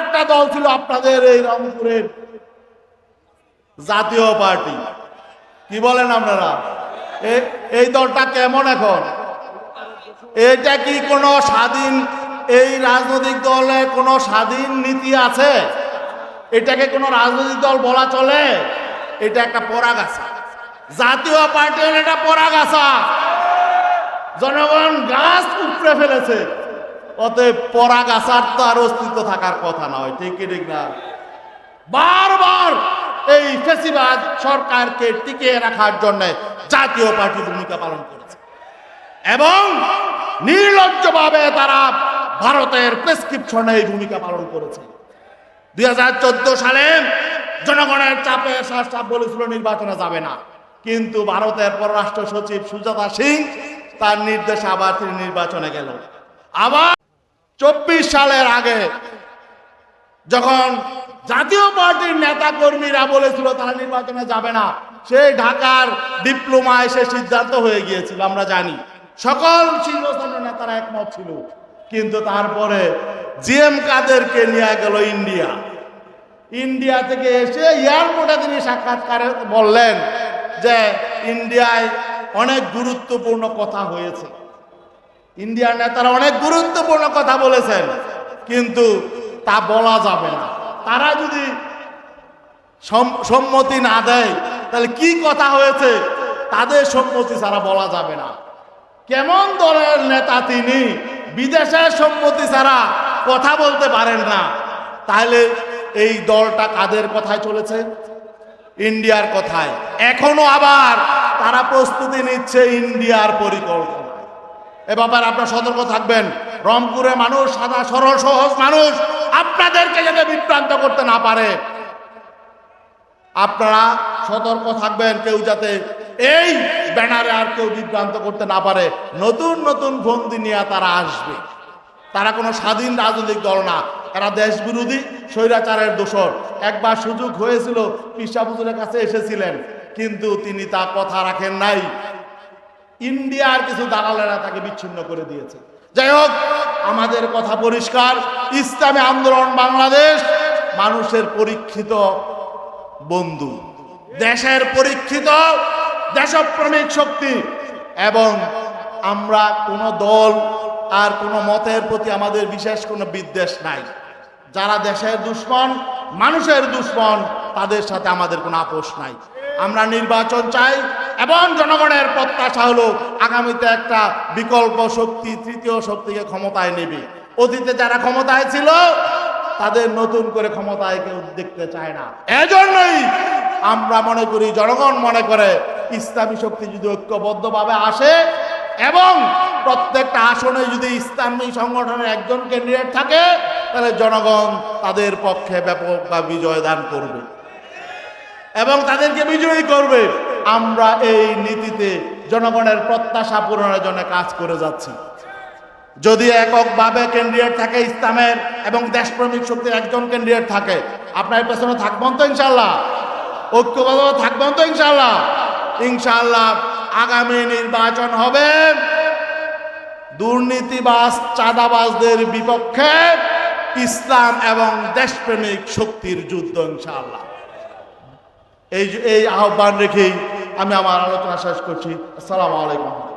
একটা দল ছিল আপনাদের এই রংপুরের জাতীয় পার্টি। কি বলেন আপনারা? এই দলটা কেমন এখন? এটা কি কোনো স্বাধীন, এই রাজনৈতিক দলে কোনো স্বাধীন নীতি আছে? এটাকে কোনো রাজনৈতিক দল বলা চলে? এটা একটা পরাগাছা। জাতীয় পার্টি হলো এটা পরাগাছা। জনগণ গাছ উপড়ে ফেলেছে। অতএব পরাগাছার তো আর অস্তিত্ব থাকার কথা নয়, ঠিক ঠিক না? বারবার এই ফেসিবাদ সরকারকে টিকিয়ে রাখার জন্য জাতীয় পার্টি ভূমিকা পালন করেছে। এবং নির্লজ্জভাবে তারা ভারতের প্রেসক্রিপশনে এই ভূমিকা পালন করেছে। দুই হাজার চোদ্দ সালে জনগণের চাপে শাসক বলেছিল, নির্বাচনে যাবে না। কিন্তু ভারতের পররাষ্ট্র সচিব সুজাতা সিং তার নির্দেশে আবার তিনি নির্বাচনে গেল। আবার চব্বিশ সালের আগে যখন জাতীয় পার্টির নেতা কর্মীরা বলেছিল তারা নির্বাচনে যাবে না, সেই ঢাকার ডিপ্লোমায় সে সিদ্ধান্ত হয়ে গিয়েছিল, আমরা জানি। সকল শীর্ষস্থানীয় নেতারা একমত ছিল। কিন্তু তারপরে জিএম কাদেরকে নিয়ে গেল ইন্ডিয়া। ইন্ডিয়া থেকে এসে এয়ারপোর্টে তিনি সাক্ষাৎকারে বললেন যে, ইন্ডিয়ায় অনেক গুরুত্বপূর্ণ কথা হয়েছে। ইন্ডিয়ার নেতারা অনেক গুরুত্বপূর্ণ কথা বলেছেন, কিন্তু তা বলা যাবে না। তারা যদি সম- সম্মতি না দেয়, তাহলে কি কথা হয়েছে? তাদের সম্মতি ছাড়া বলা যাবে না। কেমন দলের নেতা তিনি, বিদেশের সম্মতি ছাড়া কথা বলতে পারেন না। তাহলে এই দলটা কাদের কথায় চলেছে? ইন্ডিয়ার কথায়। এখনও আবার তারা প্রস্তুতি নিচ্ছে ইন্ডিয়ার পরিকল্পনা। এ ব্যাপারে আপনার সতর্ক থাকবেন। রংপুরে মানুষ, সাদা, সরল, সহজ মানুষ। আপনাদেরকে যাতে বিভ্রান্ত করতে না পারে। আপনারা সতর্ক থাকবেন কেউ যাতে এই ব্যানারে আর কেউ বিভ্রান্ত করতে না পারে। নতুন নতুন বন্দি নিয়ে তারা আসবে। তারা কোনো স্বাধীন রাজনৈতিক দল না। এরা দেশ বিরোধী স্বৈরাচারের দোষর। একবার সুযোগ হয়েছিল পিসাবুজুরের কাছে এসেছিলেন। কিন্তু তিনি তা কথা রাখেন নাই। ইন্ডিয়ার কিছু দালালেরা তাকে বিচ্ছিন্ন করে দিয়েছে। যাই হোক, আমাদের কথা পরিষ্কার। ইসলামী আন্দোলন বাংলাদেশ, মানুষের পরীক্ষিত বন্ধু, দেশের পরীক্ষিত দেশপ্রেমিক শক্তি এবং আমরা কোনো দল আর কোনো মতের প্রতি আমাদের বিশেষ কোনো বিদ্বেষ নাই। যারা দেশের দুশ্মন, মানুষের দুশ্মন, তাদের সাথে আমাদের কোনো আপোষ নাই। আমরা নির্বাচন চাই এবং জনগণের প্রত্যাশা হলো আগামীতে একটা বিকল্প শক্তি, তৃতীয় শক্তিকে ক্ষমতায় নেবে। অতীতে যারা ক্ষমতায় ছিল, তাদের নতুন করে ক্ষমতায় কেউ দেখতে চায় না। এজন্যই আমরা মনে করি, জনগণ মনে করে ইসলামী শক্তি যদি ঐক্যবদ্ধভাবে আসে এবং প্রত্যেকটা আসনে যদি ইসলামী সংগঠনের একজন ক্যান্ডিডেট থাকে, তাহলে জনগণ তাদের পক্ষে ব্যাপক বা বিজয় দান করবে এবং তাদেরকে বিজয়ী করবে। আমরা এই নীতিতে জনগণের প্রত্যাশা পূরণের জন্য কাজ করে যাচ্ছি। যদি এককভাবে ক্যান্ডিডেট থাকে ইসলামের এবং দেশপ্রেমিক শক্তির একজন ক্যান্ডিডেট থাকে, আপনার পেছনে থাকবেন তো ইনশাল্লাহ ঐক্যবদ্ধ থাকবেন তো ইনশাল্লাহ ইনশাল্লাহ আগামী নির্বাচন হবে দুর্নীতিবাজ, চাঁদাবাজদের বিপক্ষে ইসলাম এবং দেশপ্রেমিক শক্তির যুদ্ধ ইনশাল্লাহ এই এই আহ্বান রেখেই আমি আমার আলোচনা শেষ করছি। আসসালামু আলাইকুম।